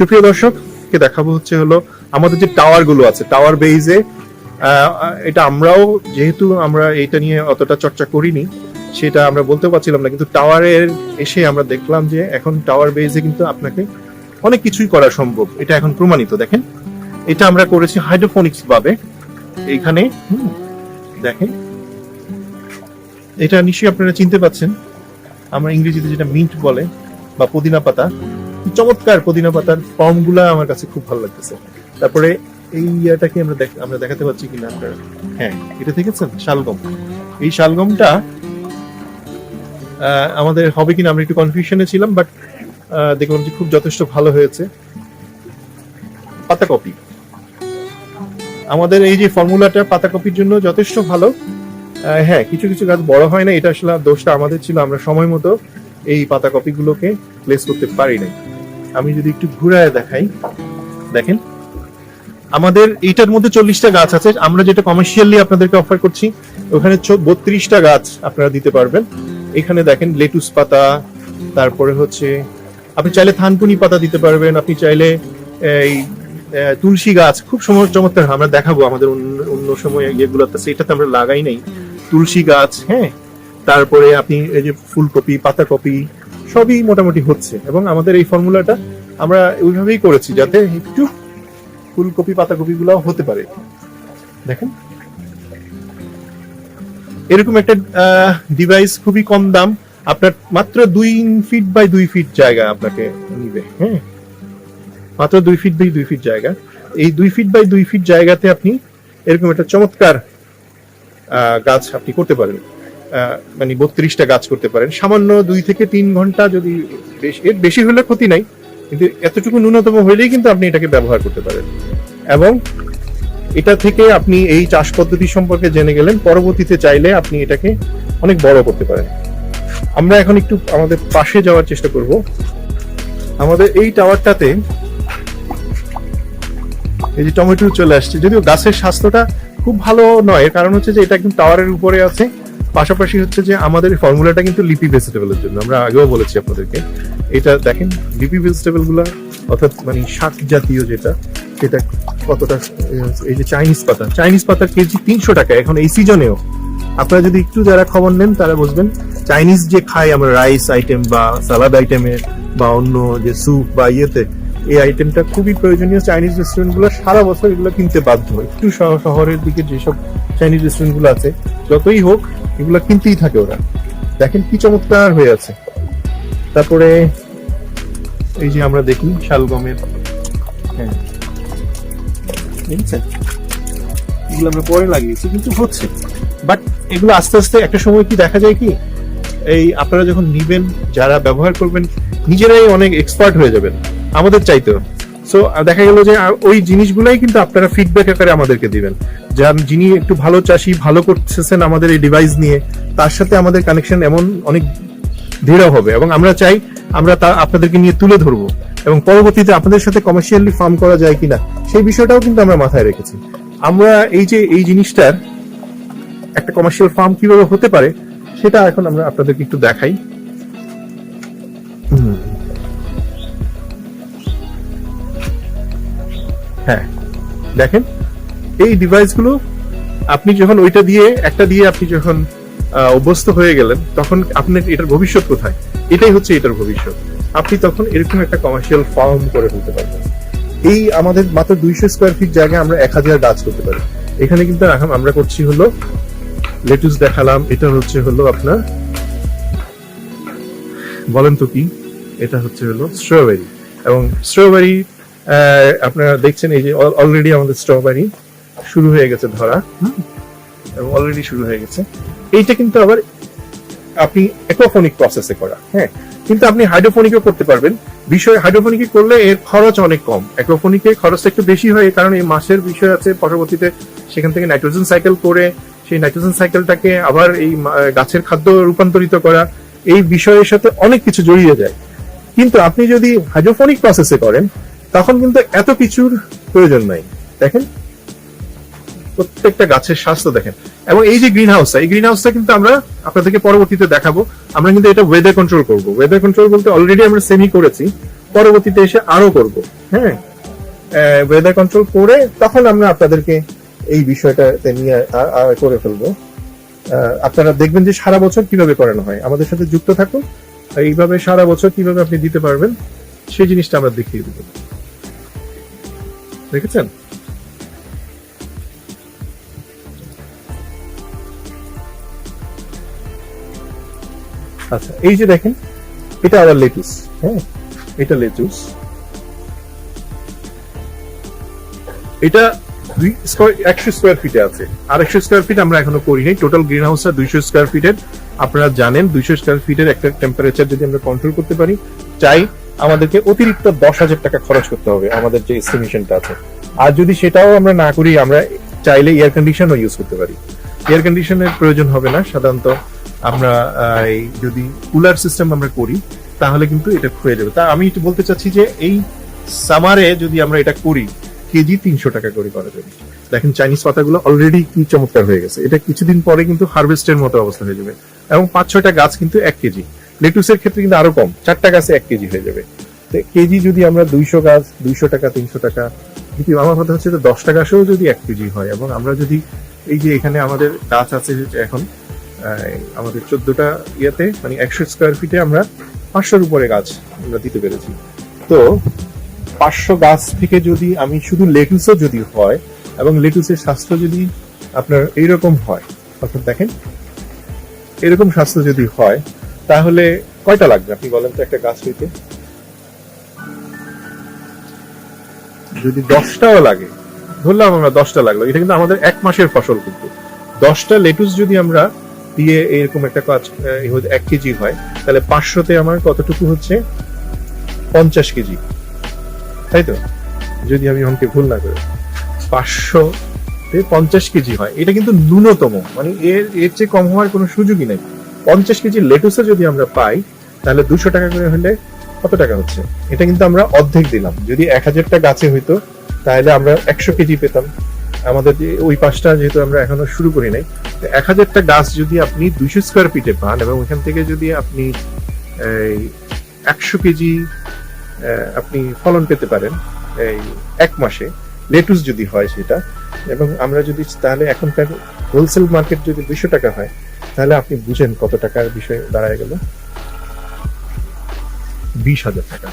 সুপ্রিয় দর্শক, কে দেখাবো হচ্ছে হলো আমাদের যে টাওয়ারগুলো আছে টাওয়ার বেইজে এটা আমরাও যেহেতু আমরা এটা নিয়ে অতটা চর্চা করিনি, সেটা আমরা বলতে পারছিলাম না, কিন্তু টাওয়ারের এসে আমরা দেখলাম যে এখন টাওয়ার বেইজে কিন্তু আপনাকে অনেক কিছুই করা সম্ভব, এটা এখন প্রমাণিত, দেখেন। এটা আমরা করেছি হাইড্রোফোনিক্স ভাবে, এইখানে দেখেন। এটা নিশ্চয়ই আপনারা চিনতে পাচ্ছেন, আমরা ইংরেজিতে যেটা মিন্ট বলে, বা পুদিনা পাতা চমৎকার পুদিনা পাতার ফর্মগুলা আমার কাছে খুব ভালো লাগতেছে। তারপরে এই ইয়াটাকে আমরা আমরা দেখাতে পাচ্ছি কিনা আপনারা হ্যাঁ এটা দেখেছেন? শালগম। এই শালগমটা আমাদের হবে কিনা আমরা একটু কনফিউশনে ছিলাম বাট দেখলাম যে খুব যথেষ্ট ভালো হয়েছে। পাতাকপি। আমাদের এই যে ফর্মুলাটা পাতাকপির জন্য যথেষ্ট ভালো। হ্যাঁ কিছু কিছু গাছ বড় হয় না, এটা আসলে দোষটা আমাদের ছিল, আমরা সময় মতো এই পাতাকপি গুলোকে প্লেস করতে পারি নাই। আমি যদি একটু ঘুরায় দেখাই, দেখেন। আমাদের এইটার মধ্যে চল্লিশটা গাছ আছে, আমরা যেটা কমার্শিয়ালি আপনাদেরকে অফার করছি, ওখানে বত্রিশটা গাছ আপনারা দিতে পারবেন। এখানে দেখেন লেটুস পাতা, তারপরে হচ্ছে, আপনি চাইলে থানকুনি পাতা দিতে পারবেন, আপনি চাইলে, এই তুলসী গাছ, খুব সময় চমৎকার, আমরা দেখাবো আমাদের অন্য অন্য সময় ইয়েগুলোতে, সেটাতে আমরা লাগাই নাই। তুলসী গাছ হ্যাঁ? তারপরে আপনি এই যে ফুলকপি, পাতাকপি, সবই মোটামুটি হচ্ছে। এবং আমাদের এই ফর্মুলাটা আমরা ওইভাবেই করেছি যাতে একটু ফুলকপি, পাতাকপি গুলাও হতে পারে। দেখেন। এরকম একটা ডিভাইস খুবই কম দাম। আপনার মাত্র দুই ফিট বাই দুই ফিট জায়গা আপনাকে নিবে হ্যাঁ? মাত্র দুই ফিট বাই দুই ফিট জায়গা। এই দুই ফিট বাই দুই ফিট জায়গাতে আপনি এরকম একটা চমৎকার গাছ আপনি করতে পারেন। মানে বত্রিশটা গাছ করতে পারেন। সামান্য দুই থেকে তিন ঘণ্টা যদি এর বেশি হলে ক্ষতি নাই, কিন্তু এতটুকু ন্যূনতম হলেই কিন্তু আপনি এটাকে ব্যবহার করতে পারেন। এবং এটা থেকে আপনি এই চাষ পদ্ধতি সম্পর্কে জেনে গেলেন, পরবর্তীতে চাইলে আপনি এটাকে অনেক বড় করতে পারেন। আমরা এখন একটু আমাদের পাশে যাওয়ার চেষ্টা করব। আমাদের এই টাওয়ারটাতে এই যে টমেটো চলে আসছে, যদিও গাছের স্বাস্থ্যটা খুব ভালো নয় কারণ হচ্ছে যে এটা একদম টাওয়ারের উপরে আছে। পাশাপাশি হচ্ছে যে আমাদের ফর্মুলাটা কিন্তু লিপি ভেজিটেবলের জন্য। আমরা আগেও বলেছি আপনাদেরকে। এটা দেখেন, লিপি ভেজিটেবলগুলা অর্থাৎ মানে শাক জাতীয় যেটা, সেটা কতটা, এই যে চাইনিজ পাতা। চাইনিজ পাতার কেজি তিনশো টাকা, এখন এই সিজনেও আপনারা যদি একটু যারা খবর নেন, তারা বুঝবেন চাইনিজ যে খাই আমরা রাইস আইটেম বা সালাদ আইটেমে বা অন্য যে স্যুপ বা ইয়েতে, এই আইটেমটা খুবই প্রয়োজনীয়। চাইনিজ রেস্টুরেন্টগুলো সারা বছর এগুলো কিনতে বাধ্য। একটু শহরের দিকে যেসব চাইনিজ রেস্টুরেন্টগুলো আছে, যতই হোক, এগুলো কিনতেই থাকে ওরা। দেখেন কি চমৎকার হয়ে আছে। তারপরে, এই যে আমরা দেখি শালগমের হ্যাঁ। দেখছেন? এগুলো আমরা পরে লাগিয়েছি, কিন্তু হচ্ছে। বাট এগুলো আস্তে আস্তে একটা সময় কি দেখা যায় কি, এই আপনারা যখন নিবেন, যারা ব্যবহার করবেন, নিজেরাই অনেক এক্সপার্ট হয়ে যাবেন। আমাদের চাইতেও সো দেখা গেল যে ওই জিনিসগুলাই কিন্তু আপনারা ফিডব্যাক আকারে আমাদেরকে দিবেন। যার যিনি একটু ভালো চাষি, ভালো করতেছেন আমাদের এই ডিভাইস নিয়ে, তার সাথে আমাদের কানেকশন এমন অনেক দৃঢ় হবে এবং আমরা চাই আমরা তা আপনাদেরকে নিয়ে তুলে ধরবো এবং পরবর্তীতে আপনাদের সাথে কমার্শিয়ালি ফার্ম করা যায় কিনা, সেই বিষয়টাও কিন্তু আমরা মাথায় রেখেছি। আমরা এই যে, এই জিনিসটার একটা কমার্শিয়াল ফার্ম কীভাবে হতে পারে, সেটা এখন আমরা আপনাদেরকে একটু দেখাই। হ্যাঁ দেখেন, এই ডিভাইসগুলো আপনি যখন ওইটা দিয়ে, একটা দিয়ে আপনি যখন অভ্যস্ত হয়ে গেলেন, তখন আপনার এটার ভবিষ্যৎ কোথায়? এটাই হচ্ছে এটার ভবিষ্যৎ। আপনি তখন এরকম একটা কমার্শিয়াল ফার্ম করে ফেলতে পারবেন। এই আমাদের মাত্র দুইশো স্কোয়ার ফিট জায়গায় আমরা এক হাজার গাছ করতে পারি। এখানে কিন্তু এখন আমরা করছি হলো লেটুস দেখালাম, এটা হচ্ছে হলো আপনার, বলেন তো কি? এটা হচ্ছে হলো স্ট্রবেরি এবং স্ট্রবেরি আপনারা দেখছেন এই যে অলরেডি আমাদের স্ট্রবেরি শুরু হয়ে গেছে ধরা। এবং অলরেডি শুরু হয়ে গেছে। এইটা কিন্তু আবার আপনি অ্যাকোফোনিক প্রসেসে করা হ্যাঁ। কিন্তু আপনি হাইড্রোফোনিকও করতে পারবেন। বিষয় হাইড্রোফোনিকে করলে এর খরচ অনেক কম। অ্যাকোফোনিকে খরচটা একটু বেশি হয় কারণ এই মাসের বিষয় আছে পরবর্তীতে সেখান থেকে নাইট্রোজেন সাইকেল করে সেই নাইট্রোজেন সাইকেলটাকে আবার এই গাছের খাদ্য রূপান্তরিত করা এই বিষয়ের সাথে অনেক কিছু জড়িয়ে যায়। কিন্তু আপনি যদি হাইড্রোফোনিক প্রসেসে করেন তখন কিন্তু এত কিছুর প্রয়োজন নাই। দেখেন? প্রত্যেকটা গাছের স্বাস্থ্য দেখেন। এবং এই যে গ্রিন হাউসটা এই গ্রিন হাউসটা কিন্তু আমরা আপনাদেরকে পরবর্তীতে দেখাবো। আমরা কিন্তু এটা ওয়েদার কন্ট্রোল করব। ওয়েদার কন্ট্রোল বলতে অলরেডি আমরা সেমি করেছি। পরবর্তীতে এসে আরও করব। হ্যাঁ? ওয়েদার কন্ট্রোল করে তখন আমরা আপনাদেরকে এই বিষয়টাতে নিয়ে করে ফেলব। আপনারা দেখবেন যে সারা বছর কীভাবে করানো হয়। আমাদের সাথে যুক্ত থাকুন। এইভাবে সারা বছর কীভাবে আপনি দিতে পারবেন, সেই জিনিসটা আমরা দেখিয়ে দেবো। দেখেছেন? আচ্ছা এই যে দেখেন, এটা আবার লেটুস হ্যাঁ? এটা লেটুস। এটা দুই স্কোয়ার একশো স্কোয়ার ফিটে আছে। আর একশো স্কোয়ার ফিট আমরা এখনও করি নাই টোটাল গ্রিন হাউসটা দুইশো স্কোয়ার ফিটের আপনারা জানেন, দুইশো স্কোয়ার ফিটের একটা টেম্পারেচার যদি আমরা কন্ট্রোল করতে পারি, চাই আমাদেরকে অতিরিক্ত দশ হাজার টাকা খরচ করতে হবে, আমাদের যে এস্টিমেশনটা আছে। আর যদি সেটাও আমরা না করি, আমরা চাইলে এয়ার কন্ডিশনও ইউজ করতে পারি। এয়ার কন্ডিশনের প্রয়োজন হবে না, সাধারণত আমরা যদি কুলার সিস্টেম আমরা করি, তাহলে কিন্তু এটা হয়ে যাবে। তা আমি একটু বলতে চাচ্ছি যে এই সামারে যদি আমরা এটা করি, কেজি তিনশো টাকা করে করা যাবে। দেখেন চাইনিজ পাতাগুলো অলরেডি কি চমৎকার হয়ে গেছে। এটা কিছুদিন পরে কিন্তু হারভেস্টের মতো অবস্থা হয়ে যাবে। এবং পাঁচ ছয়টা গাছ কিন্তু এক কেজি। লেটুসের ক্ষেত্রে কিন্তু আরও কম, চারটা গাছে এক কেজি হয়ে যাবে। কেজি যদি আমরা দুইশো গাছ, দুইশো টাকা, তিনশো টাকা কিন্তু আমার কথা হচ্ছে দশটা গাছেও যদি এক কেজি হয়, এবং আমরা যদি এই যে এখানে আমাদের গাছ আছে এখন আমাদের চোদ্দটা ইয়েতে মানে একশো স্কোয়ার ফিটে আমরা পাঁচশোর উপরে গাছ আমরা দিতে পেরেছি। তো পাঁচশো গাছ থেকে যদি আমি শুধু লেটুসও যদি হয়, এবং লেটুসের স্বাস্থ্য যদি আপনার এইরকম হয়, অর্থাৎ দেখেন, এরকম স্বাস্থ্য যদি হয় তাহলে কয়টা লাগবে? আপনি বলেন তো একটা গাছ হইতে যদি দশটাও লাগে, ধরলাম আমরা দশটা লাগল, এটা কিন্তু আমাদের এক মাসের ফসল কিন্তু। দশটা লেটুস যদি আমরা দিয়ে এরকম একটা কাজ এক কেজি হয়, তাহলে পাঁচশোতে আমার কতটুকু হচ্ছে? পঞ্চাশ কেজি। তাই তো? যদি আমি অঙ্কে ভুল না করি। পাঁচশো পঞ্চাশ কেজি হয়, এটা কিন্তু ন্যূনতম। মানে এর এর চেয়ে কম হওয়ার কোনো সুযোগই নেই। পঞ্চাশ কেজি লেটুসে যদি আমরা পাই, তাহলে দুশো টাকা করে হলে কত টাকা হচ্ছে? এটা কিন্তু আমরা অর্ধেক দিলাম। যদি এক হাজারটা গাছে হইতো, তাহলে আমরা একশো কেজি পেতাম। আমাদের যে ওই পাঁচটা যেহেতু আমরা এখনও শুরু করি নাই এক হাজারটা গাছ যদি আপনি দুইশো স্কোয়ার ফিটে পান এবং ওইখান থেকে যদি আপনি একশো কেজি আপনি ফলন পেতে পারেন, এই, এক মাসে লেটুস যদি হয় সেটা, এবং আমরা যদি, তাহলে এখনকার হোলসেল মার্কেট যদি দুইশো টাকা হয় তাহলে আপনি বুঝেন কত টাকার বিষয় দাঁড়ায় গেল। বিশ হাজার টাকা।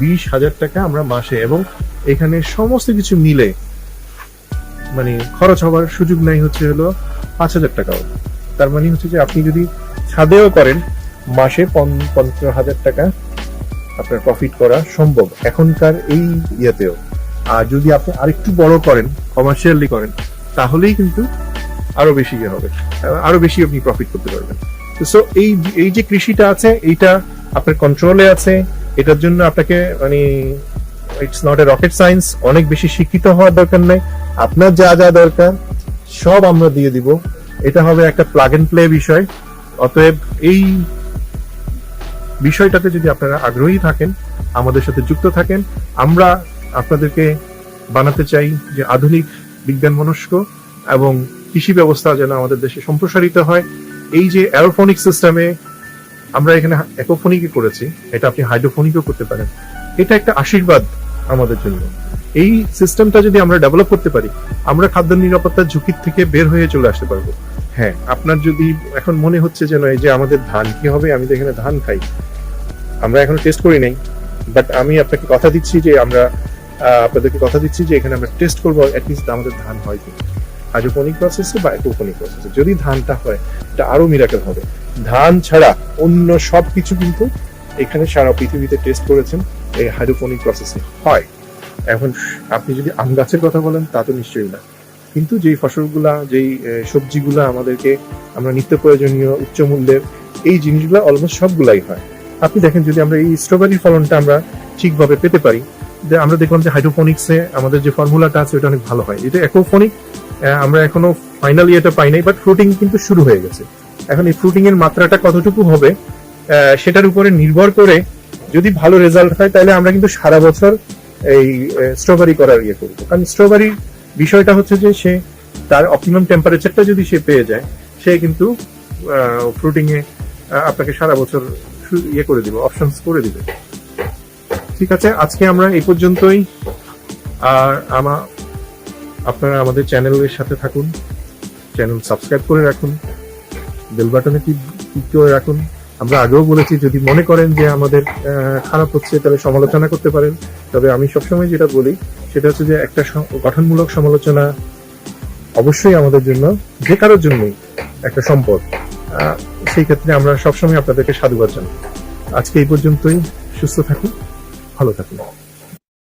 বিশ হাজার টাকা আমরা মাসে এবং এখানে সমস্ত কিছু মিলে মানে খরচ হওয়ার সুযোগ নাই হচ্ছে হলো পাঁচ হাজার টাকাও। তার মানে হচ্ছে যে আপনি যদি ছাদেও করেন, মাসে পঞ্চাশ হাজার টাকা আপনার প্রফিট করা সম্ভব এখনকার এই ইয়েতেও। আর যদি আপনি আরেকটু বড় করেন কমার্শিয়ালি করেন, তাহলেই কিন্তু আরও বেশি ইয়ে হবে। আরও বেশি আপনি প্রফিট করতে পারবেন। সো এই এই যে কৃষিটা আছে, এইটা আপনার কন্ট্রোলে আছে। এটার জন্য আপনাকে মানে it's not a rocket science অনেক বেশি শিক্ষিত হওয়ার দরকার নেই। আপনার যা যা দরকার, সব আমরা দিয়ে দিব। এটা হবে একটা প্লাগ এন্ড প্লে বিষয়। অতএব এই বিষয়টাতে যদি আপনারা আগ্রহী থাকেন, আমাদের সাথে যুক্ত থাকেন, আমরা আপনাদেরকে বানাতে চাই যে আধুনিক বিজ্ঞান মনস্ক এবং কৃষি ব্যবস্থা যেন আমাদের দেশে সম্প্রসারিত হয়। এই যে অ্যারোফোনিক সিস্টেমে আমরা এখানে একোফোনিকে করেছি, এটা আপনি হাইড্রোফোনিকও করতে পারেন। এটা একটা আশীর্বাদ আমাদের জন্য। এই সিস্টেমটা যদি আমরা ডেভেলপ করতে পারি, আমরা খাদ্য নিরাপত্তার ঝুঁকির থেকে বের হয়ে চলে আসতে পারব। হ্যাঁ আপনার যদি এখন মনে হচ্ছে যেন এই যে আমাদের ধান কি হবে, আমি তো এখানে ধান খাই। আমরা এখন টেস্ট করি নাই বাট আমি আপনাকে কথা দিচ্ছি যে আমরা আপনাদেরকে কথা দিচ্ছি যে এখানে আমরা টেস্ট করব অ্যাটলিস্ট আমাদের ধান হয় কি হাইড্রোপনিক প্রসেসে বা একোপনিক প্রসেসে যদি ধানটা হয়, এটা আরও মিরাকেল হবে। ধান ছাড়া অন্য সব কিছু কিন্তু এখানে সারা পৃথিবীতে টেস্ট করেছেন, এই হাইড্রোপনিক প্রসেসে হয়। এখন আপনি যদি আম গাছের কথা বলেন, তা তো নিশ্চয়ই না। কিন্তু যেই ফসলগুলা, যেই সবজিগুলা আমাদেরকে, আমরা নিত্য প্রয়োজনীয় উচ্চ মূল্যের এই জিনিসগুলো অলমোস্ট সবগুলাই হয়। আপনি দেখেন যদি আমরা এই স্ট্রবেরি ফলনটা আমরা ঠিকভাবে পেতে পারি আমরা দেখলাম যে হাইড্রোফোনিক্সে আমাদের যে ফর্মুলাটা আছে, ওটা অনেক ভালো হয়। এটা একোফোনিক আমরা এখনও ফাইনালি এটা পাই নাই বাট ফ্রুটিং কিন্তু শুরু হয়ে গেছে। এখন এই ফ্রুটিং এর মাত্রাটা কতটুকু হবে সেটার উপরে নির্ভর করে যদি ভালো রেজাল্ট হয়, তাহলে আমরা কিন্তু সারা বছর এই স্ট্রবেরি করার ইয়ে করব। কারণ স্ট্রবেরি বিষয়টা হচ্ছে যে সে তার অপটিমাম টেম্পারেচারটা যদি সে পেয়ে যায়, সে কিন্তু ফ্রুটিং এ আপনাকে সারা বছর ইয়ে করে দিবে অপশনস করে দিবে। ঠিক আছে, আজকে আমরা এই পর্যন্তই। আর আমা আপনারা আমাদের চ্যানেলের সাথে থাকুন, চ্যানেল সাবস্ক্রাইব করে রাখুন, বেল বাটনে ক্লিক করে রাখুন। আমরা আগেও বলেছি, যদি মনে করেন যে আমাদের খারাপ হচ্ছে, তাহলে সমালোচনা করতে পারেন। তবে আমি সবসময় যেটা বলি, সেটা হচ্ছে যে একটা গঠনমূলক সমালোচনা অবশ্যই আমাদের জন্য, যে কারোর জন্যই একটা সম্পদ। সেই ক্ষেত্রে আমরা সবসময় আপনাদেরকে সাধুবাদ জানাই। আজকে এই পর্যন্তই। সুস্থ থাকুন, ভালো থাকুন।